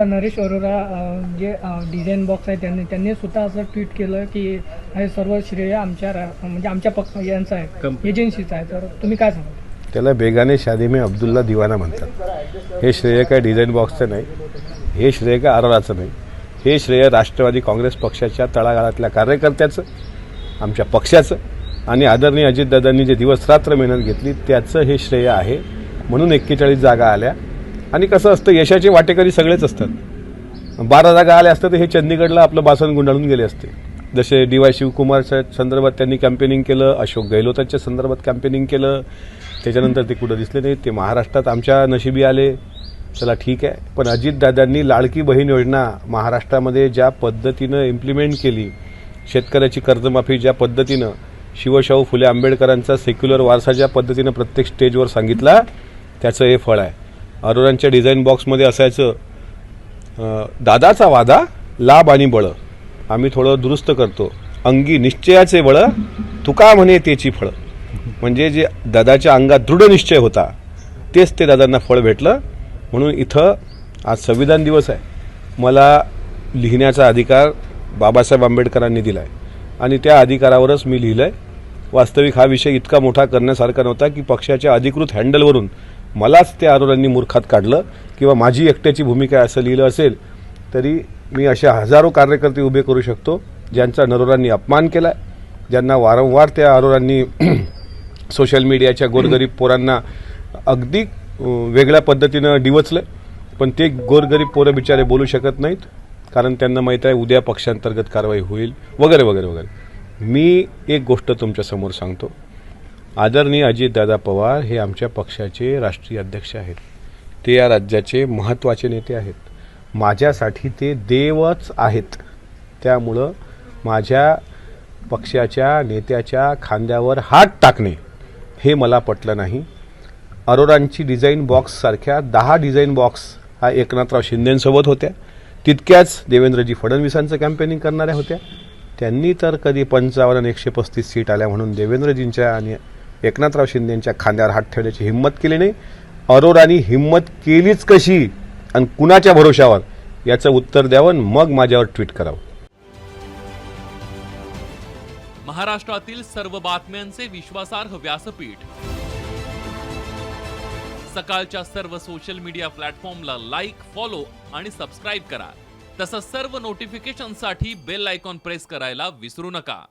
नरेश अरोरा जे design box आहे त्यांनी त्यांनी स्वतः असं ट्विट केलं की हे सर्व श्रेय आमच्या रा- म्हणजे आमच्या पक्ष यांचं आहे एजन्सीचं आहे. तर तुम्ही काय सांगा त्याला बेगाने शादी में अब्दुल्ला दिवाना म्हणतात. हे श्रेय काय डिझाईन बॉक्सचं नाही हे श्रेय काय आरोराचं नाही हे श्रेय राष्ट्रवादी काँग्रेस पक्षाच्या तळागाळातल्या कार्यकर्त्याचं आमच्या पक्षाचं आणि आदरणीय अजितदादांनी जे दिवस रात्र मेहनत घेतली त्याचं हे श्रेय आहे. म्हणून एक्केचाळीस जागा आल्या. आणि कसं असतं यशाचे वाटेकरी सगळेच असतात. बारा जागा आल्या असतं तर हे चंदीगडला आपलं बासन गुंडाळून गेले असते. जसे डी वाय शिवकुमारच्या संदर्भात त्यांनी कॅम्पेनिंग केलं अशोक गहलोतांच्या संदर्भात कॅम्पेनिंग केलं त्याच्यानंतर ते कुठं दिसले नाही ते महाराष्ट्रात आमच्या नशिबी आले. चला ठीक आहे. पण अजितदादांनी लाडकी बहीण योजना महाराष्ट्रामध्ये ज्या पद्धतीनं इम्प्लिमेंट केली शेतकऱ्याची कर्जमाफी ज्या पद्धतीनं शिवशाहू फुले आंबेडकरांचा सेक्युलर वारसा ज्या पद्धतीनं प्रत्येक स्टेजवर सांगितला त्याचं हे फळ आहे. अरोरांच्या डिझाईन बॉक्समध्ये असायचं. दादाचा वादा लाभ आणि बळ. आम्ही थोडं दुरुस्त करतो. अंगी निश्चयाचे बळ तुका म्हणे त्याची फळं. म्हणजे जे दादाच्या अंगात दृढ निश्चय होता तेच ते दादांना फळ भेटलं. म्हणून इथं आज संविधान दिवस आहे. मला लिहिण्याचा अधिकार बाबासाहेब आंबेडकरांनी दिला आहे आणि त्या अधिकारावरच मी लिहिलं आहे वास्तविक हा विषय इतका मोठा करण्यासारखा नव्हता की पक्षाच्या अधिकृत हँडलवरून मलाच त्या आरोरांनी मूर्खात काढलं किंवा माझी एकट्याची भूमिका असं लिहिलं असेल तरी मी अशा हजारो कार्यकर्ते उभे करू शकतो ज्यांचा नरोरांनी अपमान केला आहे ज्यांना वारंवार त्या आरोरांनी सोशल मीडियाच्या गोरगरीब पोरांना अगदी वेगळ्या पद्धतीनं डिवचलं पण ते गोरगरीब पोरं बिचारे बोलू शकत नाहीत कारण त्यांना माहीत आहे उद्या पक्षांतर्गत कारवाई होईल वगैरे वगैरे वगैरे. मी एक गोष्ट तुमच्यासमोर सांगतो. आदरणीय अजितदादा पवार हे आमच्या पक्षाचे राष्ट्रीय अध्यक्ष आहेत. ते या राज्याचे महत्त्वाचे नेते आहेत. माझ्यासाठी ते देवच आहेत. त्यामुळं माझ्या पक्षाच्या नेत्याच्या खांद्यावर हात टाकणे हे मला पटलं नाही. अरोरांची डिझाईन बॉक्ससारख्या दहा डिझाईन बॉक्स हा एकनाथराव शिंदेंसोबत होत्या. तितक्याच देवेंद्रजी फडणवीसांचं कॅम्पेनिंग करणाऱ्या होत्या. त्यांनी तर कधी पंचावन्न एकशे पस्तीस सीट आल्या म्हणून देवेंद्रजींच्या आणि एकनाथराव शिंदेंच्या खांद्यावर हात ठेवण्याची हिंमत केली नाही. अरोरानी हिंमत केलीच कशी? आणि कुणाच्या भरोशावर? याचं उत्तर द्यावं मग माझ्यावर ट्विट करावं. महाराष्ट्रातील सर्व बातम्यांचे विश्वासार्ह व्यासपीठ. सकाळच्या सर्व सोशल मीडिया प्लॅटफॉर्मला लाईक फॉलो आणि सबस्क्राईब करा. तसंच सर्व नोटिफिकेशनसाठी बेल आयकॉन प्रेस करायला विसरू नका.